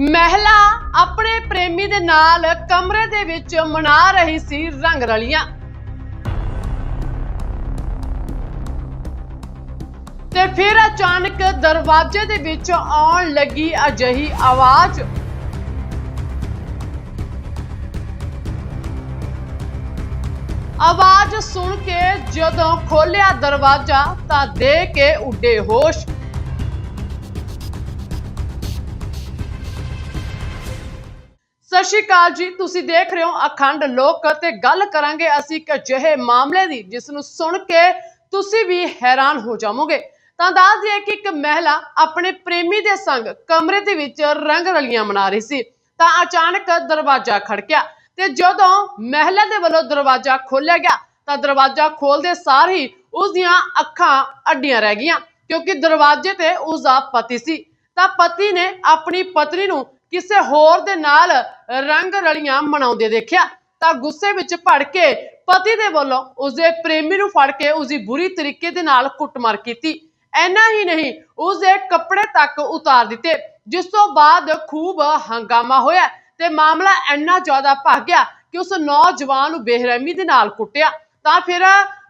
ਮਹਿਲਾ ਆਪਣੇ ਪ੍ਰੇਮੀ ਦੇ ਨਾਲ ਕਮਰੇ ਦੇ ਵਿੱਚ ਮਨਾ ਰਹੀ ਸੀ ਰੰਗ ਰਲੀਆਂ। ਤੇ ਫਿਰ ਅਚਾਨਕ ਦਰਵਾਜ਼ੇ ਦੇ ਵਿੱਚ ਆਉਣ ਲੱਗੀ ਅਜਿਹੀ ਆਵਾਜ਼। ਆਵਾਜ਼ ਸੁਣ ਕੇ ਜਦੋਂ ਖੋਲਿਆ ਦਰਵਾਜ਼ਾ ਤਾਂ ਦੇ ਕੇ ਉੱਡੇ ਹੋਸ਼। ਸਤਿ ਸ਼੍ਰੀ ਅਕਾਲ ਜੀ। ਤੁਸੀਂ ਦੇਖ ਰਹੇ ਹੋ ਅਖੰਡ ਲੋਕ ਤੇ ਗੱਲ ਕਰਾਂਗੇ ਅਸੀਂ ਇੱਕ ਅਜਿਹੇ ਮਾਮਲੇ ਦੀ, ਜਿਸ ਨੂੰ ਸੁਣ ਕੇ ਤੁਸੀਂ ਵੀ ਹੈਰਾਨ ਹੋ ਜਾਵੋਗੇ। ਤਾਂ ਦੱਸ ਦਈਏ ਕਿ ਇੱਕ ਮਹਿਲਾ ਆਪਣੇ ਪ੍ਰੇਮੀ ਦੇ ਸੰਗ ਕਮਰੇ ਦੇ ਵਿੱਚ ਰੰਗ ਰਲੀਆਂ ਮਨਾ ਰਹੀ ਸੀ। ਤਾਂ ਅਚਾਨਕ ਦਰਵਾਜ਼ਾ ਖੜਕਿਆ ਤੇ ਜਦੋਂ ਮਹਿਲਾ ਦੇ ਵੱਲੋਂ ਦਰਵਾਜ਼ਾ ਖੋਲ੍ਹਿਆ ਗਿਆ, ਤਾਂ ਦਰਵਾਜ਼ਾ ਖੋਲਦੇ ਸਾਰ ਹੀ ਉਸ ਦੀਆਂ ਅੱਖਾਂ ਅੱਡੀਆਂ ਰਹਿ ਗਈਆਂ, ਕਿਉਂਕਿ ਦਰਵਾਜ਼ੇ ਤੇ ਉਸ ਦਾ ਪਤੀ ਸੀ। ਤਾਂ ਪਤੀ ਨੇ ਆਪਣੀ ਪਤਨੀ ਨੂੰ ਕਿਸੇ ਹੋਰ ਦੇ ਨਾਲ ਰੰਗ ਰਲੀਆਂ ਮਨਾਉਂਦੇ ਦੇਖਿਆ, ਤਾਂ ਗੁੱਸੇ ਵਿੱਚ ਭੜ ਕੇ ਪਤੀ ਦੇ ਵੱਲੋਂ ਉਸਦੇ ਪ੍ਰੇਮੀ ਨੂੰ ਫੜ ਕੇ ਉਸਦੀ ਬੁਰੀ ਤਰੀਕੇ ਦੇ ਨਾਲ ਕੁੱਟਮਾਰ ਕੀਤੀ। ਐਨਾ ਹੀ ਨਹੀਂ, ਉਸਦੇ ਕੱਪੜੇ ਤੱਕ ਉਤਾਰ ਦਿੱਤੇ, ਜਿਸ ਤੋਂ ਬਾਅਦ ਖੂਬ ਹੰਗਾਮਾ ਹੋਇਆ ਤੇ ਮਾਮਲਾ ਇੰਨਾ ਜ਼ਿਆਦਾ ਭੱਗ ਗਿਆ ਕਿ ਉਸ ਨੌਜਵਾਨ ਨੂੰ ਬੇਰਹਿਮੀ ਦੇ ਨਾਲ ਕੁੱਟਿਆ। ਤਾਂ ਫਿਰ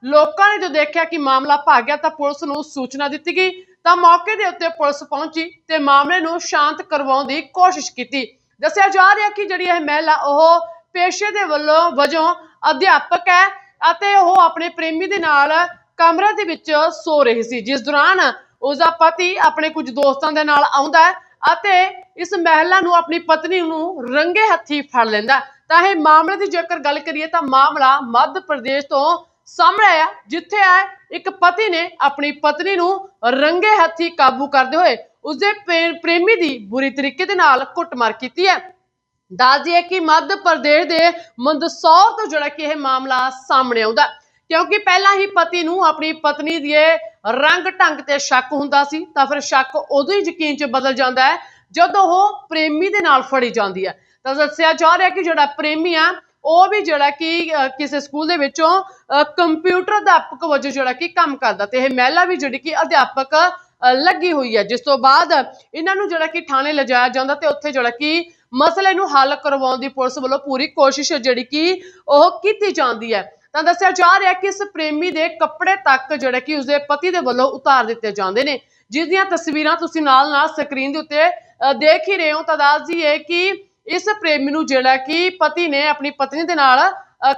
ਲੋਕਾਂ ਨੇ ਜੋ ਦੇਖਿਆ ਕਿ ਮਾਮਲਾ ਭੱਗ ਗਿਆ, ਤਾਂ ਪੁਲਿਸ ਨੂੰ ਸੂਚਨਾ ਦਿੱਤੀ ਗਈ ਤਾਂ ਮੌਕੇ ਦੇ ਉੱਤੇ ਪੁਲਿਸ ਪਹੁੰਚੀ ਤੇ ਮਾਮਲੇ ਨੂੰ ਸ਼ਾਂਤ ਕਰਵਾਉਣ ਦੀ ਕੋਸ਼ਿਸ਼ ਕੀਤੀ। ਦੱਸਿਆ ਜਾ ਰਿਹਾ ਕਿ ਜਿਹੜੀ ਇਹ ਮਹਿਲਾ, ਉਹ ਪੇਸ਼ੇ ਦੇ ਵੱਲੋਂ, ਵਜੋਂ ਅਧਿਆਪਕ ਹੈ ਅਤੇ ਉਹ ਆਪਣੇ ਪ੍ਰੇਮੀ ਦੇ ਨਾਲ ਕਮਰੇ ਦੇ ਵਿੱਚ ਸੋ ਰਹੀ ਸੀ। ਜਿਸ ਦੌਰਾਨ ਉਸ ਦਾ ਪਤੀ ਆਪਣੇ ਕੁਝ ਦੋਸਤਾਂ ਦੇ ਨਾਲ ਆਉਂਦਾ ਹੈ ਅਤੇ ਇਸ ਮਹਿਲਾ ਨੂੰ ਆਪਣੀ ਪਤਨੀ ਨੂੰ ਰੰਗੇ ਹੱਥੀ ਫੜ ਲੈਂਦਾ ਤਾਂ ਇਹ ਮਾਮਲੇ ਦੀ ਜੇਕਰ ਗੱਲ ਕਰੀਏ ਤਾਂ ਮਾਮਲਾ ਮੱਧ ਪ੍ਰਦੇਸ਼ ਤੋਂ ਸਾਹਮਣੇ ਆਇਆ, ਜਿੱਥੇ ਆ ਇੱਕ ਪਤੀ ਨੇ ਆਪਣੀ ਪਤਨੀ ਨੂੰ ਰੰਗੇ ਹੱਥੀ ਕਾਬੂ ਕਰਦੇ ਹੋਏ ਉਸਦੇ ਪ੍ਰੇਮੀ ਦੀ ਬੁਰੀ ਤਰੀਕੇ ਦੇ ਨਾਲ ਕੁੱਟਮਾਰ ਕੀਤੀ ਹੈ। ਦੱਸ ਦਈਏ ਕਿ ਮੱਧ ਪ੍ਰਦੇਸ਼ ਦੇ ਮੰਦਸੌਰ ਤੋਂ ਜਿਹੜਾ ਕਿ ਇਹ ਮਾਮਲਾ ਸਾਹਮਣੇ ਆਉਂਦਾ ਕਿਉਂਕਿ ਪਹਿਲਾਂ ਹੀ ਪਤੀ ਨੂੰ ਆਪਣੀ ਪਤਨੀ ਦੇ ਰੰਗ ਢੰਗ ਤੇ ਸ਼ੱਕ ਹੁੰਦਾ ਸੀ, ਤਾਂ ਫਿਰ ਸ਼ੱਕ ਉਦੋਂ ਹੀ ਯਕੀਨ 'ਚ ਬਦਲ ਜਾਂਦਾ ਹੈ, ਜਦੋਂ ਉਹ ਪ੍ਰੇਮੀ ਦੇ ਨਾਲ ਫੜੀ ਜਾਂਦੀ ਹੈ। ਤਾਂ ਦੱਸਿਆ ਜਾ ਰਿਹਾ ਕਿ ਜਿਹੜਾ ਪ੍ਰੇਮੀ ਆ ਉਹ ਵੀ ਜਿਹੜਾ ਕਿ ਕਿਸੇ ਸਕੂਲ ਦੇ ਵਿੱਚੋਂ ਕੰਪਿਊਟਰ ਅਧਿਆਪਕ ਵਜੋਂ ਜਿਹੜਾ ਕਿ ਕੰਮ ਕਰਦਾ ਤੇ ਇਹ ਮਹਿਲਾ ਵੀ ਜਿਹੜੀ ਕਿ ਅਧਿਆਪਕ ਲੱਗੀ ਹੋਈ ਹੈ। ਜਿਸ ਤੋਂ ਬਾਅਦ ਇਹਨਾਂ ਨੂੰ ਜਿਹੜਾ ਕਿ ਥਾਣੇ ਲਿਜਾਇਆ ਜਾਂਦਾ ਤੇ ਉੱਥੇ ਜਿਹੜਾ ਕਿ ਮਸਲੇ ਨੂੰ ਹੱਲ ਕਰਵਾਉਣ ਦੀ ਪੁਲਿਸ ਵੱਲੋਂ ਪੂਰੀ ਕੋਸ਼ਿਸ਼ ਜਿਹੜੀ ਕਿ ਉਹ ਕੀਤੀ ਜਾਂਦੀ ਹੈ। ਤਾਂ ਦੱਸਿਆ ਜਾ ਰਿਹਾ ਕਿ ਇਸ ਪ੍ਰੇਮੀ ਦੇ ਕੱਪੜੇ ਤੱਕ ਜਿਹੜੇ ਕਿ ਉਸਦੇ ਪਤੀ ਦੇ ਵੱਲੋਂ ਉਤਾਰ ਦਿੱਤੇ ਜਾਂਦੇ ਨੇ। ਜਿਸ ਦੀਆਂ ਤਸਵੀਰਾਂ ਤੁਸੀਂ ਨਾਲ ਨਾਲ ਸਕਰੀਨ ਦੇ ਉੱਤੇ ਦੇਖ ਹੀ ਰਹੇ ਹੋ। ਤਾਂ ਦੱਸ ਦਈਏ ਕਿ ਇਸ ਪ੍ਰੇਮੀ ਨੂੰ ਜਿਹੜਾ ਕਿ ਪਤੀ ਨੇ ਆਪਣੀ ਪਤਨੀ ਦੇ ਨਾਲ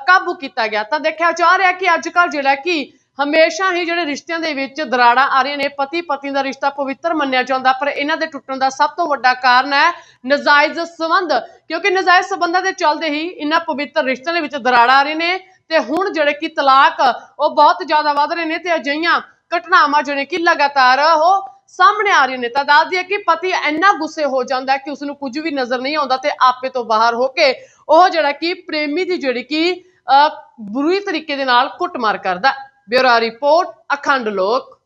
ਕਾਬੂ ਕੀਤਾ ਗਿਆ। ਤਾਂ ਦੇਖਿਆ ਜਾ ਰਿਹਾ ਕਿ ਅੱਜ ਕੱਲ ਜਿਹੜਾ ਕਿ ਹਮੇਸ਼ਾ ਹੀ ਜਿਹੜੇ ਰਿਸ਼ਤਿਆਂ ਦੇ ਵਿੱਚ ਦਰਾੜਾਂ ਆ ਰਹੀਆਂ ਨੇ ਪਤੀ ਪਤਨੀ ਦਾ ਰਿਸ਼ਤਾ ਪਵਿੱਤਰ ਮੰਨਿਆ ਜਾਂਦਾ, ਪਰ ਇਹਨਾਂ ਦੇ ਟੁੱਟਣ ਦਾ ਸਭ ਤੋਂ ਵੱਡਾ ਕਾਰਨ ਹੈ ਨਜਾਇਜ਼ ਸੰਬੰਧ। ਕਿਉਂਕਿ ਨਜਾਇਜ਼ ਸੰਬੰਧਾਂ ਦੇ ਚੱਲਦੇ ਹੀ ਇਹਨਾਂ ਪਵਿੱਤਰ ਰਿਸ਼ਤਿਆਂ ਦੇ ਵਿੱਚ ਦਰਾੜਾਂ ਆ ਰਹੀਆਂ ਨੇ ਤੇ ਹੁਣ ਜਿਹੜੇ ਕਿ ਤਲਾਕ, ਉਹ ਬਹੁਤ ਜ਼ਿਆਦਾ ਵੱਧ ਰਹੇ ਨੇ ਤੇ ਅਜਿਹੀਆਂ ਘਟਨਾਵਾਂ ਜਿਹੜੇ ਕਿ ਲਗਾਤਾਰ ਉਹ ਸਾਹਮਣੇ ਆ ਰਹੀਆਂ ਨੇ। ਤਾਂ ਦੱਸ ਦਈਏ ਕਿ ਪਤੀ ਇੰਨਾ ਗੁੱਸੇ ਹੋ ਜਾਂਦਾ ਕਿ ਉਸ ਨੂੰ ਕੁਝ ਵੀ ਨਜ਼ਰ ਨਹੀਂ ਆਉਂਦਾ ਤੇ ਆਪੇ ਤੋਂ ਬਾਹਰ ਹੋ ਕੇ ਉਹ ਜਿਹੜਾ ਕਿ ਪ੍ਰੇਮੀ ਦੀ ਜਿਹੜੀ ਕਿ ਅਹ, ਬੁਰੀ ਤਰੀਕੇ ਦੇ ਨਾਲ ਕੁੱਟਮਾਰ ਕਰਦਾ ਬਿਊਰੋ ਰਿਪੋਰਟ ਅਖੰਡ ਲੋਕ।